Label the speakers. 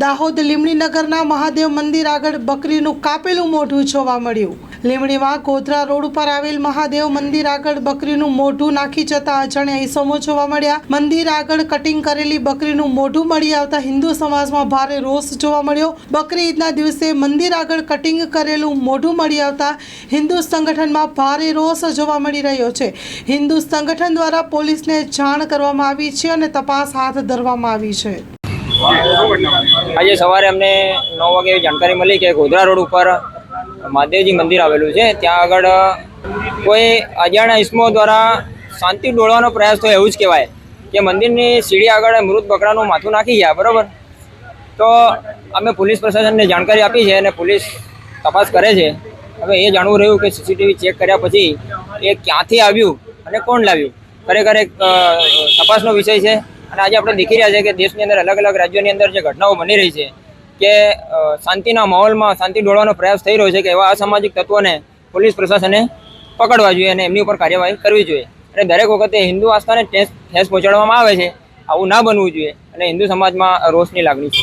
Speaker 1: દાહોદ લીમડીનગરના મહાદેવ મંદિર આગળ બકરીનું કાપેલું મોઢું જોવા મળ્યું. લીમડીમાં ગોધરા રોડ ઉપર આવેલ મહાદેવ મંદિર આગળ બકરીનું મોઢું નાખી જતા અજાણ્યા ઈસમો જોવા મળ્યા. મંદિર આગળ કટિંગ કરેલી બકરીનું મોઢું મળી આવતા હિન્દુ સમાજમાં ભારે રોષ જોવા મળ્યો. બકરી ઈદના દિવસે મંદિર આગળ કટિંગ કરેલું મોઢું મળી આવતા હિન્દુ સંગઠનમાં ભારે રોષ જોવા મળી રહ્યો છે. હિન્દુ સંગઠન દ્વારા પોલીસને જાણ કરવામાં આવી છે અને તપાસ હાથ ધરવામાં આવી છે.
Speaker 2: આજે સવારે અમને નવ વાગે એવી જાણકારી મળી કે ગોધરા રોડ ઉપર મહાદેવજી મંદિર આવેલું છે. ત્યાં આગળ કોઈ અજાણ્યા ઇસમો દ્વારા શાંતિ ડોળવાનો પ્રયાસ થયો એવું જ કહેવાય કે મંદિરની સીડી આગળ મૃત બકરાનું માથું નાખી ગયા, બરાબર? તો અમે પોલીસ પ્રશાસનને જાણકારી આપી છે અને પોલીસ તપાસ કરે છે. હવે એ જાણવું રહ્યું કે સીસીટીવી ચેક કર્યા પછી એ ક્યાંથી આવ્યું અને કોણ લાવ્યું? ખરેખર એક તપાસનો વિષય છે. અને આજે આપણે દેખી રહ્યા છે કે દેશની અંદર અલગ અલગ રાજ્યોની અંદર જે ઘટનાઓ બની રહી છે કે શાંતિના માહોલમાં શાંતિ ડોળવાનો પ્રયાસ થઈ રહ્યો છે કે એવા અસામાજિક તત્વોને પોલીસ પ્રશાસને પકડવા જોઈએ અને એમની ઉપર કાર્યવાહી કરવી જોઈએ. અને દરેક વખતે હિન્દુ આસ્થાને ઠેસ પહોંચાડવામાં આવે છે. આવું ના બનવું જોઈએ અને હિન્દુ સમાજમાં રોષની લાગણી છે.